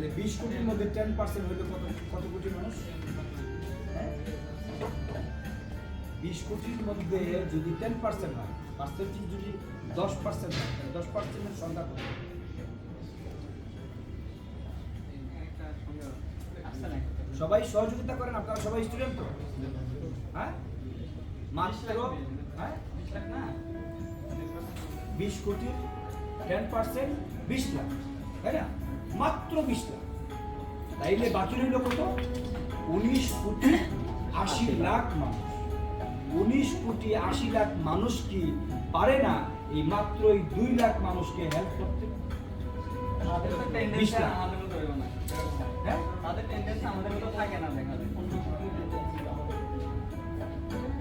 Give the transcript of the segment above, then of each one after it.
তাহলে বিশ কোটির মধ্যে টেন পার্সেন্ট হইলে কত কত কোটি মানুষ? হ্যাঁ? বিশ কোটির মধ্যে যদি টেন পার্সেন্ট হয় পার্সেন্টেজ যদি দশ পার্সেন্ট হয়, তাহলে দশ পার্সেন্টের সংখ্যা কত? সবাই সহযোগিতা করেন, আপনারা সবাই স্টুডেন্ট তো? হ্যাঁ? হ্যাঁ? বিশ কোটি টেন পার্সেন্ট বিশ লাখ। তাই না? মাত্র বিশ লাখ। তাইলে বাকি রইল কত? উনিশ কোটি আশি লাখ। মানুষ। উনিশ কোটি আশি লাখ মানুষ কি পারে না এই মাত্র এই দুই লাখ মানুষকে হেল্প করতে? হ্যাঁ?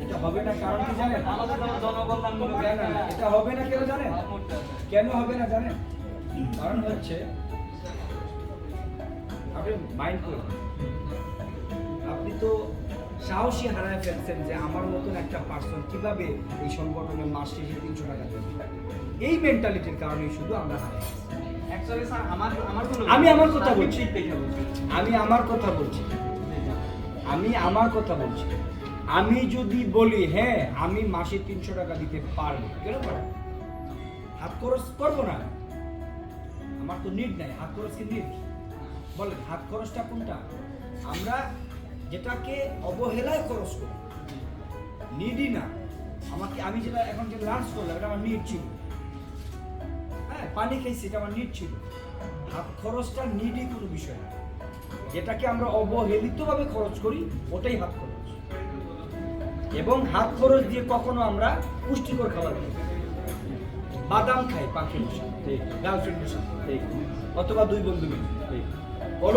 এটা হবে না কারণ কি জানেন? জানেন এটা হবে না কেন জানেন? কেন হবে না জানেন? কারণ হচ্ছে আপনি মাইন্ড আপনি তো সাহসী হারায় ফেলছেন যে আমার মতন একটা পার্সন কীভাবে এই সংগঠনে মাস শেষে তিনশো টাকা দেবে? এই মেন্টালিটির কারণেই শুধু আমরা হারাই আমি আমার কথা বলছি। আমি আমার কথা বলছি। আমি আমার কথা বলছি। আমি যদি বলি হ্যাঁ আমি মাসে তিনশো টাকা দিতে পারব। কেন হাত খরচ করব না। আমার তো নিড নাই, হাত খরচ কি নিড বলেন, হাত খরচটা কোনটা? আমরা যেটাকে অবহেলায় খরচ করি নিডই না। আমাকে, আমি যেটা এখন যে লাঞ্চ করলাম, এটা আমার নিড ছিল। হ্যাঁ পানি খাইছি এটা আমার নিড ছিল। হাত খরচটা নিডই কোনো বিষয় না। যেটাকে আমরা অবহেলিতভাবে খরচ করি, ওটাই হাত খরচ। এবং হাত খরচ দিয়ে কখনো আমরা পুষ্টিকর খাবার খাই বাদাম খাই পাখির সাথে গার্লফ্রেন্ডের সাথে অথবা দুই বন্ধু মিলে